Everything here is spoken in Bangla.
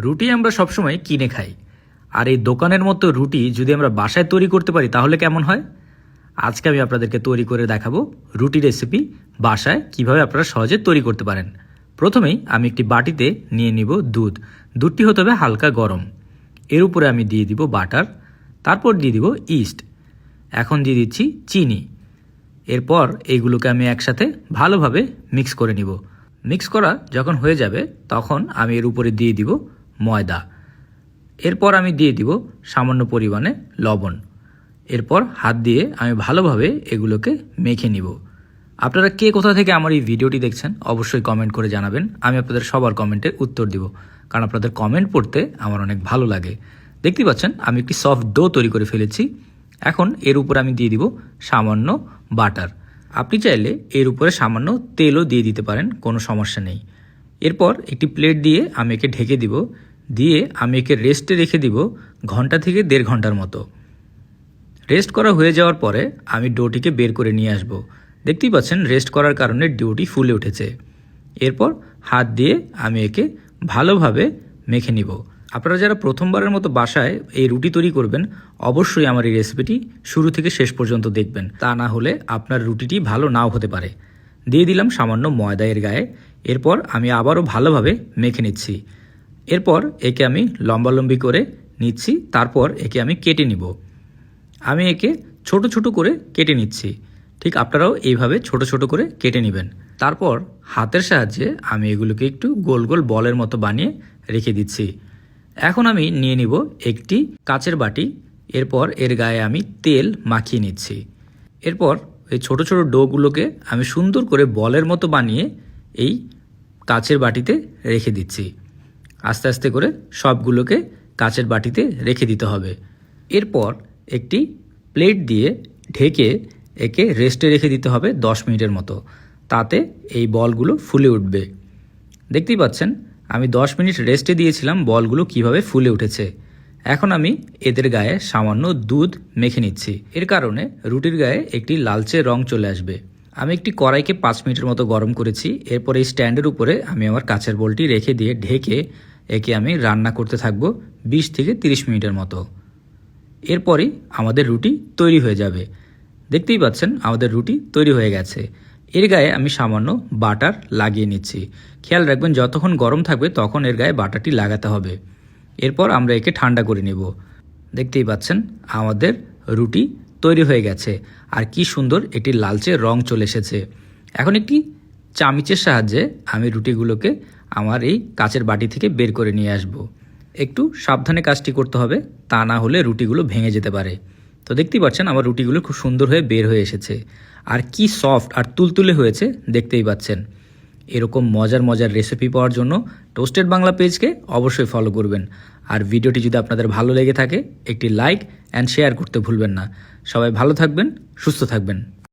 রুটি আমরা সবসময় কিনে খাই। আর এই দোকানের মতো রুটি যদি আমরা বাসায় তৈরি করতে পারি, তাহলে কেমন হয়? আজকে আমি আপনাদেরকে তৈরি করে দেখাবো রুটি রেসিপি বাসায় কীভাবে আপনারা সহজে তৈরি করতে পারেন। প্রথমেই আমি একটি বাটিতে নিয়ে নিব দুধ। দুধটি হতে হবে হালকা গরম। এর উপরে আমি দিয়ে দিব বাটার। তারপর দিয়ে দিব ইস্ট। এখন দিয়ে দিচ্ছি চিনি। এরপর এইগুলোকে আমি একসাথে ভালোভাবে মিক্স করে নিব। মিক্স করা যখন হয়ে যাবে, তখন আমি এর উপরে দিয়ে দিব ময়দা। এরপর আমি দিয়ে দিব সামান্য পরিমাণে লবণ। এরপর হাত দিয়ে আমি ভালোভাবে এগুলোকে মেখে নিব। আপনারা কে কোথা থেকে আমার এই ভিডিওটি দেখছেন অবশ্যই কমেন্ট করে জানাবেন। আমি আপনাদের সবার কমেন্টের উত্তর দিব, কারণ আপনাদের কমেন্ট পড়তে আমার অনেক ভালো লাগে। দেখতে পাচ্ছেন, আমি একটি সফট ডো তৈরি করে ফেলেছি। এখন এর উপর আমি দিয়ে দিব সামান্য বাটার। আপনি চাইলে এর উপরে সামান্য তেলও দিয়ে দিতে পারেন, কোনো সমস্যা নেই। এরপর একটি প্লেট দিয়ে আমি একে ঢেকে দিব। দিয়ে আমি একে রেস্টে রেখে দিব ঘণ্টা থেকে দেড় ঘণ্টার মতো। রেস্ট করা হয়ে যাওয়ার পরে আমি ডোটিকে বের করে নিয়ে আসব। দেখতেই পাচ্ছেন রেস্ট করার কারণে ডোটি ফুলে উঠেছে। এরপর হাত দিয়ে আমি একে ভালোভাবে মেখে নিব। আপনারা যারা প্রথমবারের মতো বাসায় এই রুটি তৈরি করবেন, অবশ্যই আমার এই রেসিপিটি শুরু থেকে শেষ পর্যন্ত দেখবেন। তা না হলে আপনার রুটিটি ভালো নাও হতে পারে। দিয়ে দিলাম সামান্য ময়দা এর গায়ে। এরপর আমি আবারও ভালোভাবে মেখে নিচ্ছি। এরপর একে আমি লম্বালম্বি করে নিচ্ছি, তারপর একে আমি কেটে নিব। আমি একে ছোট ছোট করে কেটে নিচ্ছি। ঠিক আপনারাও এইভাবে ছোট ছোট করে কেটে নেবেন। তারপর হাতের সাহায্যে আমি এগুলোকে একটু গোল গোল বলের মতো বানিয়ে রেখে দিচ্ছি। এখন আমি নিয়ে নিব একটি কাচের বাটি। এরপর এর গায়ে আমি তেল মাখিয়ে নিচ্ছি। এরপর এই ছোট ছোট ডোগুলোকে আমি সুন্দর করে বলের মতো বানিয়ে এই কাচের বাটিতে রেখে দিচ্ছি। আস্তে আস্তে করে সবগুলোকে কাচের বাটিতে রেখে দিতে হবে। এরপর একটি প্লেট দিয়ে ঢেকে একে রেস্টে রেখে দিতে হবে দশ মিনিটের মতো। তাতে এই বলগুলো ফুলে উঠবে। দেখতেই পাচ্ছেন, আমি দশ মিনিট রেস্টে দিয়েছিলাম বলগুলো কীভাবে ফুলে উঠেছে। এখন আমি এদের গায়ে সামান্য দুধ মেখে নিচ্ছি। এর কারণে রুটির গায়ে একটি লালচে রং চলে আসবে। আমি একটি কড়াইকে পাঁচ মিনিটের মতো গরম করেছি। এরপর এই স্ট্যান্ডের উপরে আমি আমার কাছের বলটি রেখে দিয়ে ঢেকে একে আমি রান্না করতে থাকব বিশ থেকে তিরিশ মিনিটের মতো। এরপরই আমাদের রুটি তৈরি হয়ে যাবে। দেখতেই পাচ্ছেন, আমাদের রুটি তৈরি হয়ে গেছে। এর গায়ে আমি সামান্য বাটার লাগিয়ে নিচ্ছি। খেয়াল রাখবেন, যতক্ষণ গরম থাকবে তখন এর গায়ে বাটারটি লাগাতে হবে। এরপর আমরা একে ঠান্ডা করে নেব। দেখতেই পাচ্ছেন, আমাদের রুটি তৈরি হয়ে গেছে। আর কি সুন্দর, একটি লালচে রং চলে এসেছে। এখন একটি চামিচের সাহায্যে আমি রুটিগুলোকে আমার এই কাচের বাটি থেকে বের করে নিয়ে আসব। একটু সাবধানে কাজটি করতে হবে, তা না হলে রুটিগুলো ভেঙে যেতে পারে। তো দেখতেই পাচ্ছেন আমার রুটিগুলো খুব সুন্দর হয়ে বের হয়ে এসেছে। আর কি সফট আর তুলতুলে হয়েছে, দেখতেই পাচ্ছেন। এরকম মজার মজার রেসিপি পাওয়ার জন্য টোস্টেড বাংলা পেজকে অবশ্যই ফলো করবেন। আর ভিডিওটি যদি আপনাদের ভালো লেগে থাকে, একটি লাইক অ্যান্ড শেয়ার করতে ভুলবেন না। সবাই ভালো থাকবেন, সুস্থ থাকবেন।